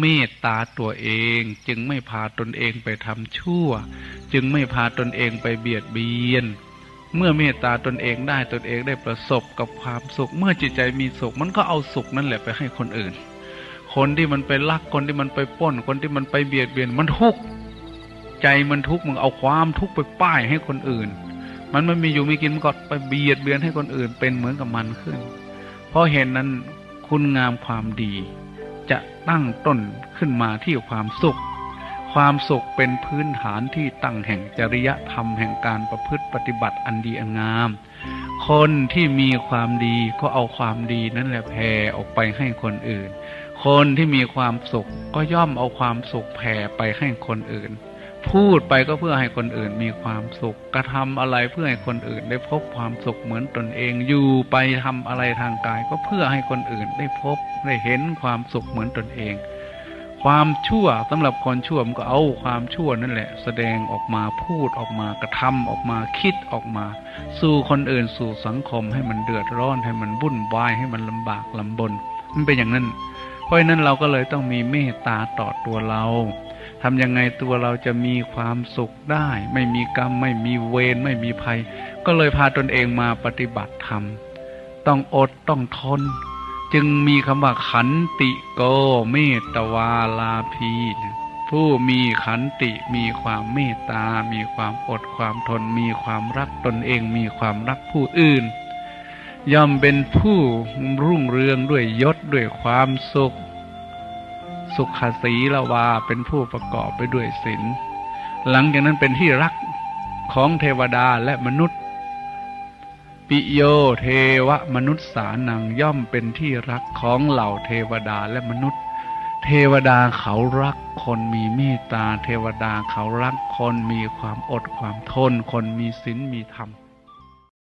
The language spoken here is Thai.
เมตตาตัวเองจึงไม่พาตนเองไปทำชั่ว จึงไม่พาตนเองไปเบียดเบียน เมื่อเมตตาตนเองได้ตนเองได้ประสบกับความสุข เมื่อจิตใจมีสุขมันก็เอาสุขนั่นแหละไปให้คนอื่น คนที่มันไปลักคนที่มันไปป้น คนที่มันไปเบียดเบียนมันทุกข์ใจมันทุกข์มึงเอาความทุกข์ไปป้ายให้คนอื่น มันไม่มีอยู่มีกินมันก็ไปเบียดเบียนให้คนอื่นเป็นเหมือนกับมันขึ้น เพราะเห็นนั้นคุณงามความดี จะตั้งต้นขึ้นมาที่ความสุข ความสุขเป็นพื้นฐานที่ตั้งแห่งจริยธรรมแห่งการประพฤติปฏิบัติอันดีอันงาม คนที่มีความดีก็เอาความดีนั่นแหละแผ่ออกไปให้คนอื่น คนที่มีความสุขก็ย่อมเอาความสุขแผ่ไปให้คนอื่น พูดไปก็เพื่อให้คนอื่นมีความสุข กระทำอะไรเพื่อให้คนอื่นได้พบความสุขเหมือนตนเอง อยู่ไปทำอะไรทางกาย ก็เพื่อให้คนอื่นได้พบได้เห็นความสุขเหมือนตนเอง ความชั่วสำหรับคนชั่วมันก็เอาความชั่วนั่นแหละ แสดงออกมาพูดออกมากระทำออกมาคิดออกมา สู่คนอื่นสู่สังคมให้มันเดือดร้อนให้มันวุ่นวายให้มันลำบากลำบน มันเป็นอย่างนั้น เพราะฉะนั้นเราก็เลยต้องมีเมตตาต่อตัวเรา ทำยังไงตัวเราจะมีความสุขได้ ไม่มีกรรม ไม่มีเวรไม่มีภัย ก็เลยพาตนเองมาปฏิบัติธรรม ต้องอดต้องทน จึงมีคำว่าขันติโกเมตตวาลาภีผู้มีขันติมีความเมตตา มีความอดความทน มีความรักตนเอง มีความรักผู้อื่น ย่อมเป็นผู้รุ่งเรืองด้วยยศด้วยความสุข สุขสีละวาเป็นผู้ประกอบไปด้วยศีลหลังจากนั้นเป็นที่รักของเทวดาและมนุษย์ ปิโยเทวมนุษย์สานังย่อมเป็นที่รักของเหล่าเทวดาและมนุษย์ เทวดาเขารักคนมีเมตตา เทวดาเขารักคนมีความอดความทน คนมีศีลมีธรรม